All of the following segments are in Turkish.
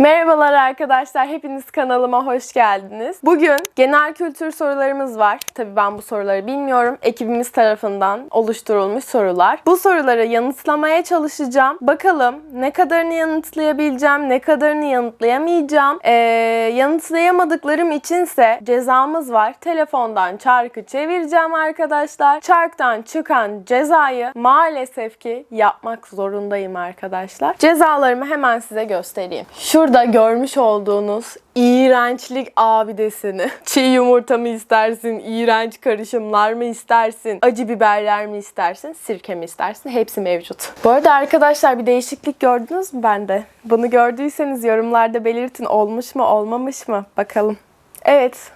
Merhabalar arkadaşlar, hepiniz kanalıma hoş geldiniz. Bugün genel kültür sorularımız var. Tabii ben bu soruları bilmiyorum. Ekibimiz tarafından oluşturulmuş sorular. Bu soruları yanıtlamaya çalışacağım. Bakalım ne kadarını yanıtlayabileceğim, ne kadarını yanıtlayamayacağım. Ee, yanıtlayamadıklarım içinse cezamız var. Telefondan çarkı çevireceğim arkadaşlar. Çarktan çıkan cezayı maalesef ki yapmak zorundayım arkadaşlar. Cezalarımı hemen size göstereyim. Şurada görmüş olduğunuz iğrençlik abidesini. Çiğ yumurta mı istersin, iğrenç karışımlar mı istersin, acı biberler mi istersin, sirke mi istersin hepsi mevcut. Bu arada arkadaşlar bir değişiklik gördünüz mü bende? Bunu gördüyseniz yorumlarda belirtin olmuş mu olmamış mı bakalım. Evet.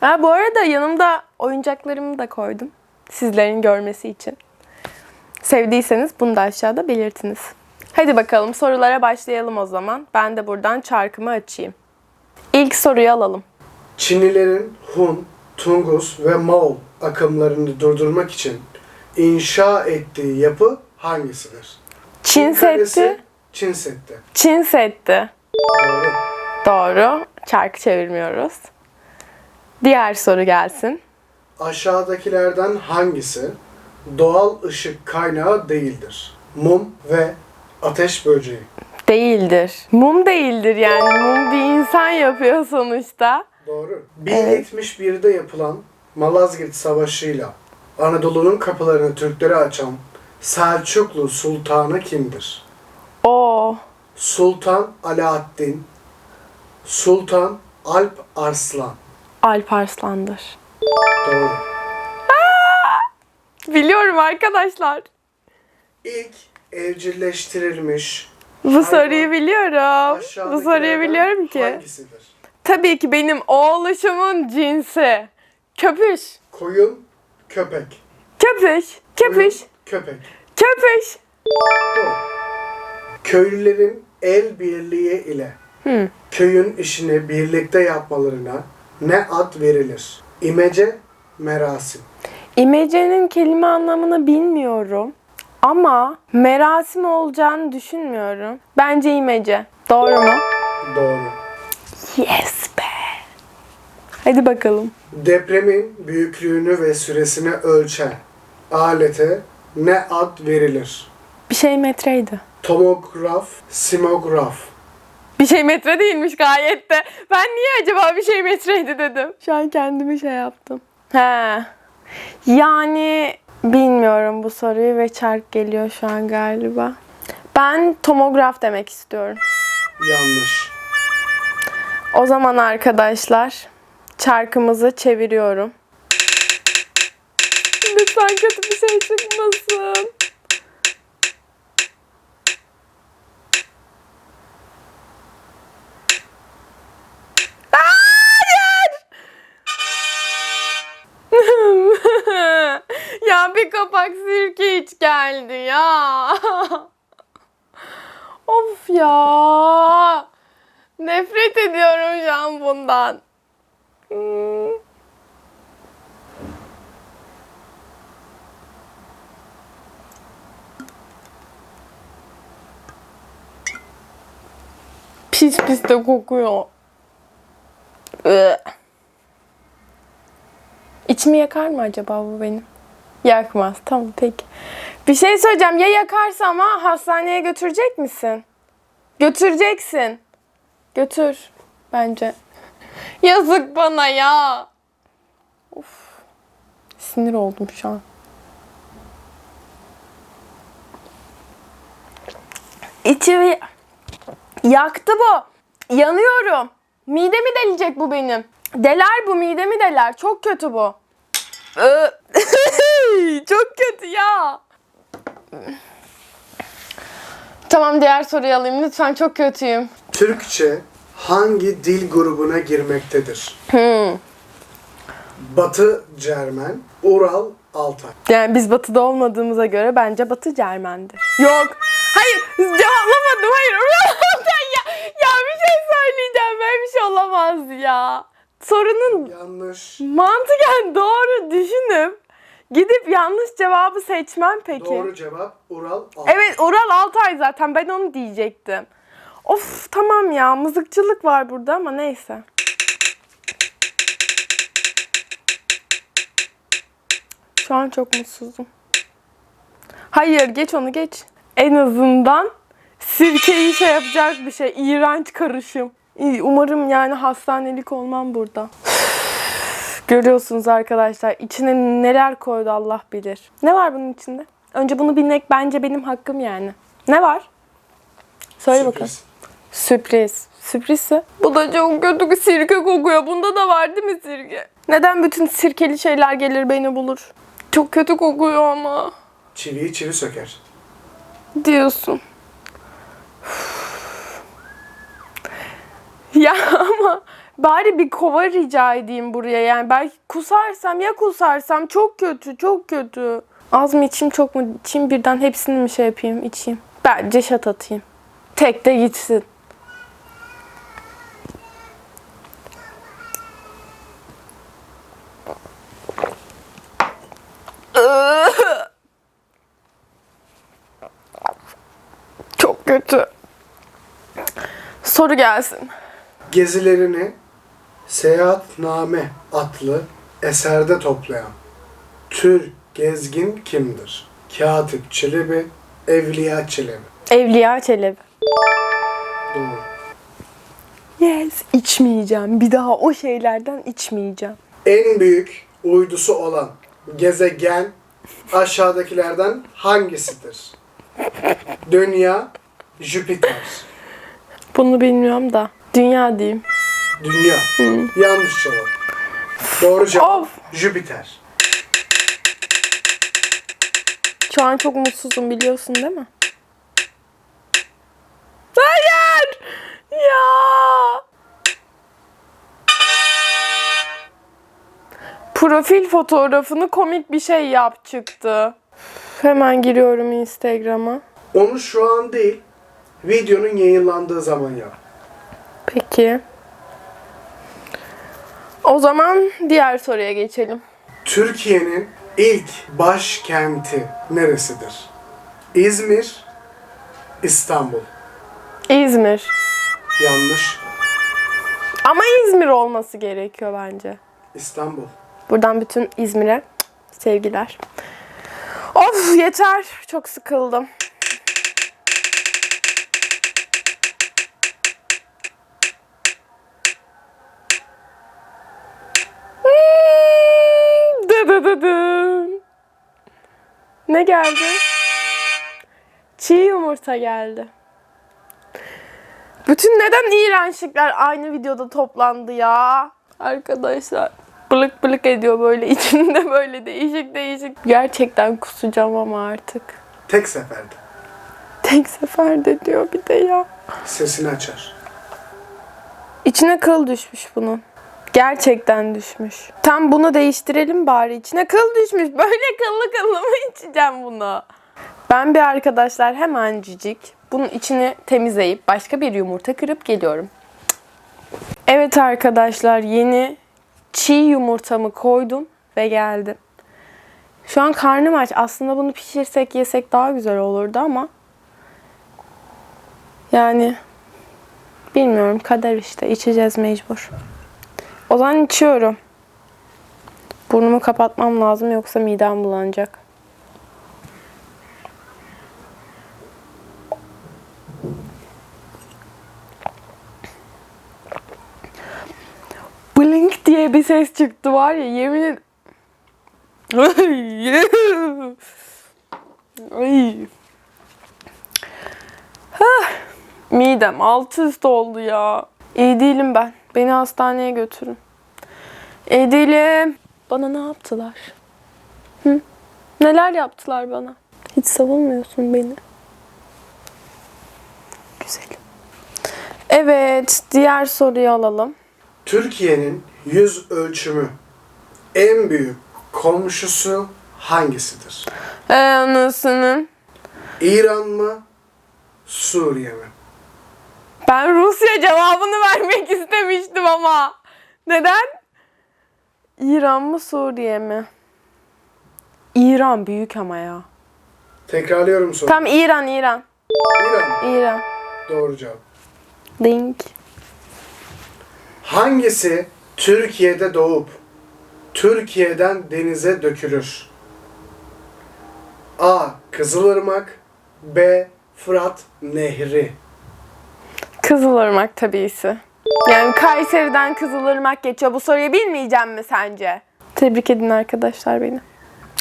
Ha, bu arada yanımda oyuncaklarımı da koydum. Sizlerin görmesi için. Sevdiyseniz bunu da aşağıda belirtiniz. Hadi bakalım sorulara başlayalım o zaman. Ben de buradan çarkımı açayım. İlk soruyu alalım. Çinlilerin Hun, Tungus ve Moğol akımlarını durdurmak için inşa ettiği yapı hangisidir? Çin Kalesi, Seddi. Çin Seddi. Çin Seddi. Doğru. Doğru. Çarkı çevirmiyoruz. Diğer soru gelsin. Aşağıdakilerden hangisi doğal ışık kaynağı değildir? Mum ve ateş böceği. Değildir. Mum değildir yani. Mum bir insan yapıyor sonuçta. Doğru. 1071'de yapılan Malazgirt Savaşı'yla Anadolu'nun kapılarını Türklere açan Selçuklu Sultanı kimdir? O. Sultan Alaaddin, Sultan Alp Arslan. Alp Arslan'dır. Doğru. Biliyorum arkadaşlar. İlk evcilleştirilmiş Bu soruyu biliyorum. Bu soruyu aşağıdakilerden biliyorum ki. Hangisidir? Tabii ki benim oğluşumun cinsi. Köpüş. Koyun, köpek. Köpüş. Köpüş. Koyun, köpek. Köpüş. Doğru. Köylülerin el birliği ile Hı. köyün işini birlikte yapmalarına ne ad verilir? İmece, merasim. İmecenin kelime anlamını bilmiyorum. Ama merasim olacağını düşünmüyorum. Bence imece. Doğru mu? Doğru. Yes be. Hadi bakalım. Depremin büyüklüğünü ve süresini ölçen alete ne ad verilir? Bir şey metreydi. Tomograf, simograf. Bir şey metre değilmiş gayet de. Ben niye acaba bir şey metreydi dedim. Şu an kendimi şey yaptım. He. Yani bilmiyorum bu soruyu ve çark geliyor şu an galiba. Ben tomograf demek istiyorum. Yanlış. O zaman arkadaşlar çarkımızı çeviriyorum. Lütfen kötü bir şey çıkmasın. Bir kapak sirke hiç geldi ya. of ya. Nefret ediyorum şu an bundan. Hmm. Pis pis de kokuyor. Iı. İçimi yakar mı acaba bu benim? Yakmaz. Tamam peki. Bir şey söyleyeceğim. Ya yakarsa ama hastaneye götürecek misin? Götüreceksin. Götür bence. Yazık bana ya. Of. Sinir oldum şu an. İçimi yaktı bu. Yanıyorum. Midemi delecek bu benim. Deler bu midemi deler. Çok kötü bu. Çok kötü ya. Tamam diğer soruyu alayım. Lütfen çok kötüyüm. Türkçe hangi dil grubuna girmektedir? Hmm. Batı Cermen, Ural, Altay. Yani biz batıda olmadığımıza göre bence batı Cermen'dir. Yok. Hayır cevaplamadım. Hayır. ya, ya bir şey söyleyeceğim. Böyle bir şey olamaz ya. Sorunun Yanlış. mantıken doğru düşünüp gidip yanlış cevabı seçmem peki. Doğru cevap Ural, Altay. Evet Ural Altay zaten ben onu diyecektim. Of tamam ya mızıkçılık var burada ama neyse. Şu an çok mutsuzum. Hayır geç onu geç. En azından sirkeyi şey yapacak bir şey. İğrenç karışım. Umarım yani hastanelik olmam burada. Görüyorsunuz arkadaşlar içine neler koydu Allah bilir. Ne var bunun içinde? Önce bunu bilmek bence benim hakkım yani. Ne var? Söyle bakalım. Sürpriz. Sürpriz. Sürprizse. Bu da çok kötü bir sirke kokuyor. Bunda da var değil mi sirke? Neden bütün sirkeli şeyler gelir beni bulur? Çok kötü kokuyor ama. Çiviyi çivi söker. Diyorsun. ya ama bari bir kova rica edeyim buraya. Yani belki kusarsam ya kusarsam çok kötü çok kötü. Az mı içeyim çok mu içeyim birden hepsini mi şey yapayım içeyim. Bence şat atayım. Tek de gitsin. Çok kötü. Soru gelsin. Gezilerini Seyahatname adlı eserde toplayan tür gezgin kimdir? Katip Çelebi, Evliya Çelebi. Evliya Çelebi. Doğru. Yes. İçmeyeceğim. Bir daha o şeylerden içmeyeceğim. En büyük uydusu olan gezegen aşağıdakilerden hangisidir? Dünya, Jüpiter. Bunu bilmiyorum da. Dünya diyeyim. Dünya. Yanlış cevap. Doğru cevap Of. Jüpiter. Şu an çok mutsuzum biliyorsun değil mi? Hayır! Ya! Profil fotoğrafını komik bir şey yap çıktı. Hemen giriyorum Instagram'a. Onu şu an değil, videonun yayınlandığı zaman yap. Peki. O zaman diğer soruya geçelim. Türkiye'nin ilk başkenti neresidir? İzmir, İstanbul. İzmir. Yanlış. Ama İzmir olması gerekiyor bence. İstanbul. Buradan bütün İzmir'e sevgiler. Of yeter. Çok sıkıldım. Hmm, dı dı dı dı. Ne geldi? Çiğ yumurta geldi. Bütün neden iğrençlikler aynı videoda toplandı ya? Arkadaşlar bılık bılık ediyor böyle içinde böyle değişik değişik. Gerçekten kusacağım ama artık. Tek seferde. Tek seferde diyor bir de ya. Sesini açar. İçine kıl düşmüş bunun. Gerçekten düşmüş. Tam bunu değiştirelim bari. İçine kıl düşmüş. Böyle kıllı kıllı mı içeceğim bunu? Ben bir arkadaşlar hemencik bunun içini temizleyip başka bir yumurta kırıp geliyorum. Evet arkadaşlar yeni çiğ yumurtamı koydum ve geldim. Şu an karnım aç. Aslında bunu pişirsek yesek daha güzel olurdu ama yani bilmiyorum kader işte içeceğiz mecbur. O zaman içiyorum. Burnumu kapatmam lazım yoksa midem bulanacak. Blink diye bir ses çıktı var ya yemin ed- Ay. Midem alt üst oldu ya. İyi değilim ben. Beni hastaneye götürün. İyi değilim. Bana ne yaptılar? Hı? Neler yaptılar bana? Hiç savunmuyorsun beni. Güzelim. Evet, diğer soruyu alalım. Türkiye'nin yüz ölçümü en büyük komşusu hangisidir? Ee, anasının. İran mı? Suriye mi? Ben Rusya cevabını vermek istemiştim ama. Neden? İran mı Suriye mi? İran büyük ama ya. Tekrarlıyorum soruyu. Tam İran, İran. İran? İran. Doğru cevap. Ding. Hangisi Türkiye'de doğup Türkiye'den denize dökülür? A. Kızılırmak B. Fırat Nehri Kızılırmak tabisi. Yani Kayseri'den Kızılırmak geçiyor. Bu soruyu bilmeyeceğim mi sence? Tebrik edin arkadaşlar beni.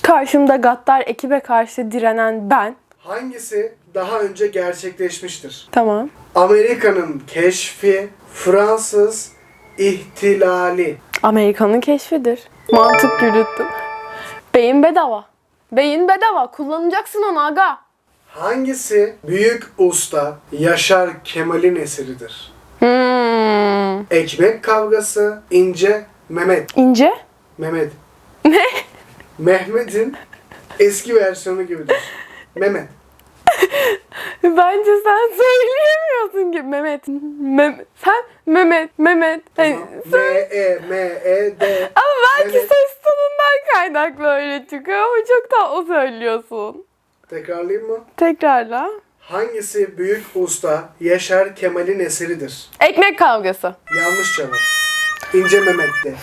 Karşımda gaddar ekibe karşı direnen ben. Hangisi daha önce gerçekleşmiştir? Tamam. Amerika'nın keşfi, Fransız ihtilali. Amerika'nın keşfidir. Mantık yürüttüm. Beyin bedava. Beyin bedava. Kullanacaksın onu aga. Hangisi büyük usta Yaşar Kemal'in eseridir? Hmm. Ekmek kavgası, ince Mehmet. İnce? Mehmet. Ne? Mehmet'in eski versiyonu gibidir. Mehmet. Bence sen söyleyemiyorsun ki Mehmet. Mem sen Mehmet, Mehmet. Hani M E M E D. Ama belki Mehmet. ses tonundan kaynaklı öyle çıkıyor ama çok tatlı söylüyorsun. Tekrarlayayım mı? Tekrarla. Hangisi büyük usta Yaşar Kemal'in eseridir? Ekmek kavgası. Yanlış cevap. İnce Mehmet'ti.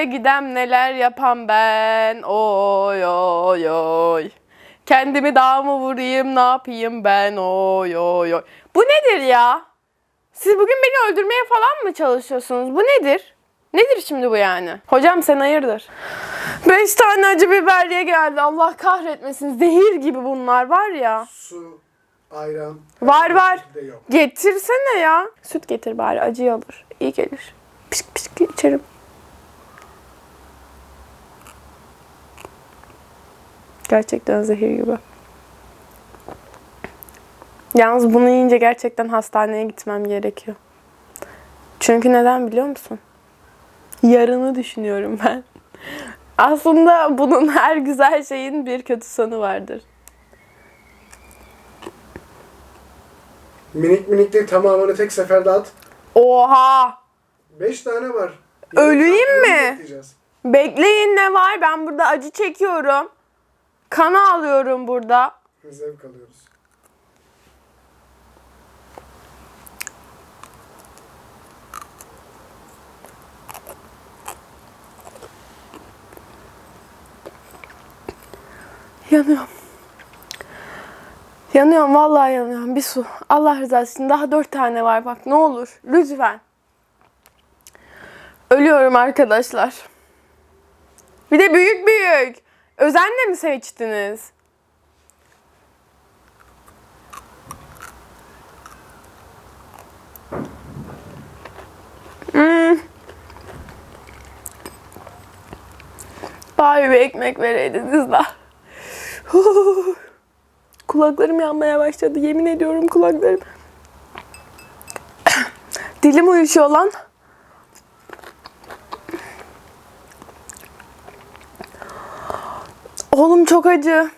Nerelere gidem neler yapam ben oy oy oy. Kendimi dağ mı vurayım ne yapayım ben oy oy oy. Bu nedir ya? Siz bugün beni öldürmeye falan mı çalışıyorsunuz? Bu nedir? Nedir şimdi bu yani? Hocam sen hayırdır? Beş tane acı biberiye geldi. Allah kahretmesin. Zehir gibi bunlar var ya. Su, ayran. Var, var. Yok. Getirsene ya. Süt getir bari acı alır. İyi gelir. Pişik pişik içerim. Gerçekten zehir gibi. Yalnız bunu yiyince gerçekten hastaneye gitmem gerekiyor. Çünkü neden biliyor musun? Yarını düşünüyorum ben. Aslında bunun her güzel şeyin bir kötü sonu vardır. Minik minik değil tamamını tek seferde at. Oha! Beş tane var. Öleyim mi? bekleyeceğiz. Bekleyin ne var? Ben burada acı çekiyorum. Kan alıyorum burada. Zevk alıyoruz. Yanıyorum. Yanıyorum vallahi yanıyorum. Bir su. Allah rızası için daha dört tane var bak ne olur. Lütfen. Ölüyorum arkadaşlar. Bir de büyük büyük. Özenle mi seçtiniz? Hmm. Bari bir ekmek vereydiniz da. Huh. Kulaklarım yanmaya başladı. Yemin ediyorum kulaklarım. Dilim uyuşuyor lan. Oğlum çok acı.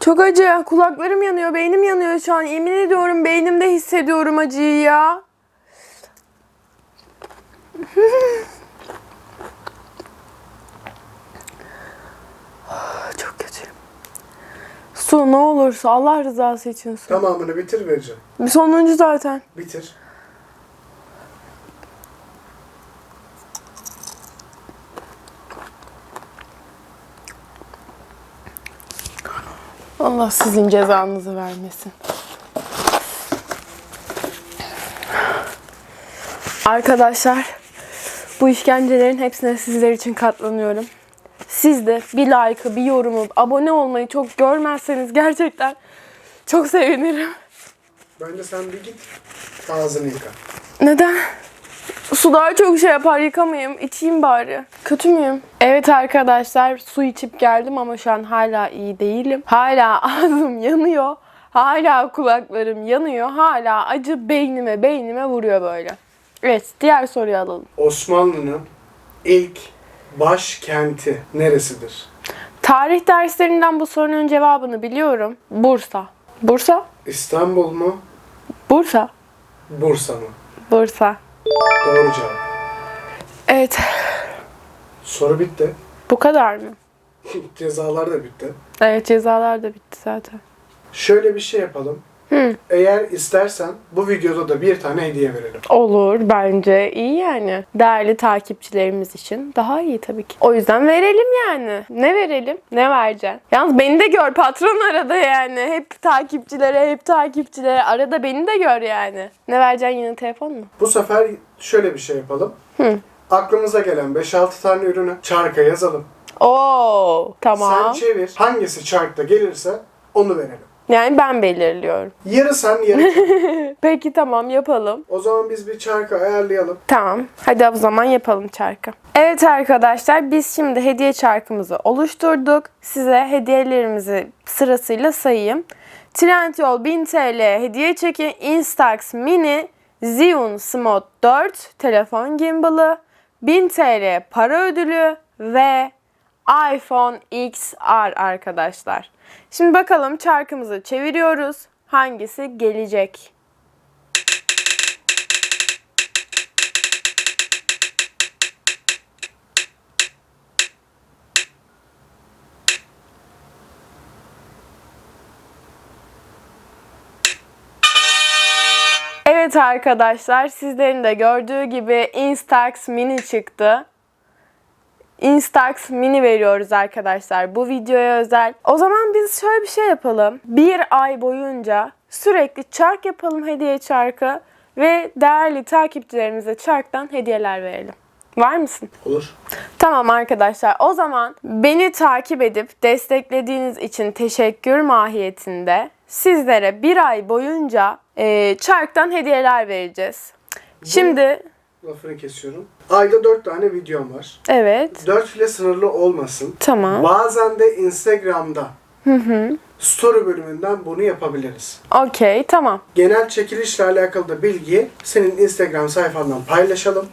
Çok acı. Kulaklarım yanıyor, beynim yanıyor şu an. Yemin ediyorum beynimde hissediyorum acıyı ya. Çok kötü. Su ne olursa Allah rızası için su. Tamamını bitir vereceğim. Bir sonuncu zaten. Bitir. Allah sizin cezanızı vermesin. Arkadaşlar bu işkencelerin hepsine sizler için katlanıyorum. Siz de bir like'ı, bir yorumu, abone olmayı çok görmezseniz gerçekten çok sevinirim. Bence sen bir git ağzını yıka. Neden? Su daha çok şey yapar yıkamayayım. İçeyim bari. Kötü müyüm? Evet arkadaşlar su içip geldim ama şu an hala iyi değilim. Hala ağzım yanıyor. Hala kulaklarım yanıyor. Hala acı beynime beynime vuruyor böyle. Evet diğer soruyu alalım. Osmanlı'nın ilk başkenti neresidir? Tarih derslerinden bu sorunun cevabını biliyorum. Bursa. Bursa? İstanbul mu? Bursa. Bursa mı? Bursa. Doğru cevap. Evet. Soru bitti. Bu kadar mı? Cezalar da bitti. Evet cezalar da bitti zaten. Şöyle bir şey yapalım. Hı. Eğer istersen bu videoda da bir tane hediye verelim. Olur bence iyi yani. Değerli takipçilerimiz için daha iyi tabii ki. O yüzden verelim yani. Ne verelim? Ne vereceksin? Yalnız beni de gör patron arada yani. Hep takipçilere hep takipçilere arada beni de gör yani. Ne vereceksin yine telefon mu? Bu sefer şöyle bir şey yapalım. Hı. Aklımıza gelen 5-6 tane ürünü çarka yazalım. Oo tamam. Sen çevir. Hangisi çarkta gelirse onu verelim. Yani ben belirliyorum. Yarı sen yarı sen. Peki tamam yapalım. O zaman biz bir çarkı ayarlayalım. Tamam. Hadi o zaman yapalım çarkı. Evet arkadaşlar biz şimdi hediye çarkımızı oluşturduk. Size hediyelerimizi sırasıyla sayayım. Trendyol 1000 TL hediye çeki Instax Mini Xeon Smart 4 telefon gimbalı 1000 TL para ödülü ve iPhone XR arkadaşlar. Şimdi bakalım çarkımızı çeviriyoruz. Hangisi gelecek? Evet arkadaşlar sizlerin de gördüğü gibi Instax Mini çıktı. Instax Mini veriyoruz arkadaşlar bu videoya özel. O zaman biz şöyle bir şey yapalım. Bir ay boyunca sürekli çark yapalım hediye çarkı ve değerli takipçilerimize çarktan hediyeler verelim. Var mısın? Olur. Tamam arkadaşlar o zaman beni takip edip desteklediğiniz için teşekkür mahiyetinde sizlere bir ay boyunca e, çarktan hediyeler vereceğiz. Şimdi Lafını kesiyorum. Ayda 4 tane videom var. evet 4 ile sınırlı olmasın. tamam Bazen de Instagram'da story bölümünden bunu yapabiliriz. okey tamam Genel çekilişle alakalı da bilgiyi senin Instagram sayfandan paylaşalım.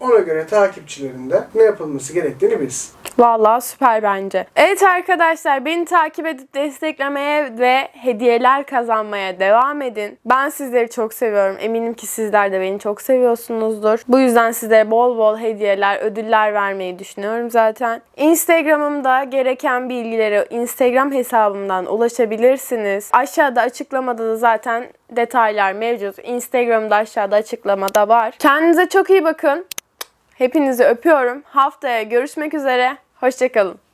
Ona göre takipçilerin de ne yapılması gerektiğini bilsin. Vallahi süper bence. Evet arkadaşlar beni takip edip desteklemeye ve hediyeler kazanmaya devam edin. Ben sizleri çok seviyorum. Eminim ki sizler de beni çok seviyorsunuzdur. Bu yüzden size bol bol hediyeler, ödüller vermeyi düşünüyorum zaten. Instagram'ımda gereken bilgileri Instagram hesabımdan ulaşabilirsiniz. Aşağıda açıklamada da zaten detaylar mevcut. Instagram'da aşağıda açıklamada var. Kendinize çok iyi bakın. Hepinizi öpüyorum. Haftaya görüşmek üzere. Hoşçakalın.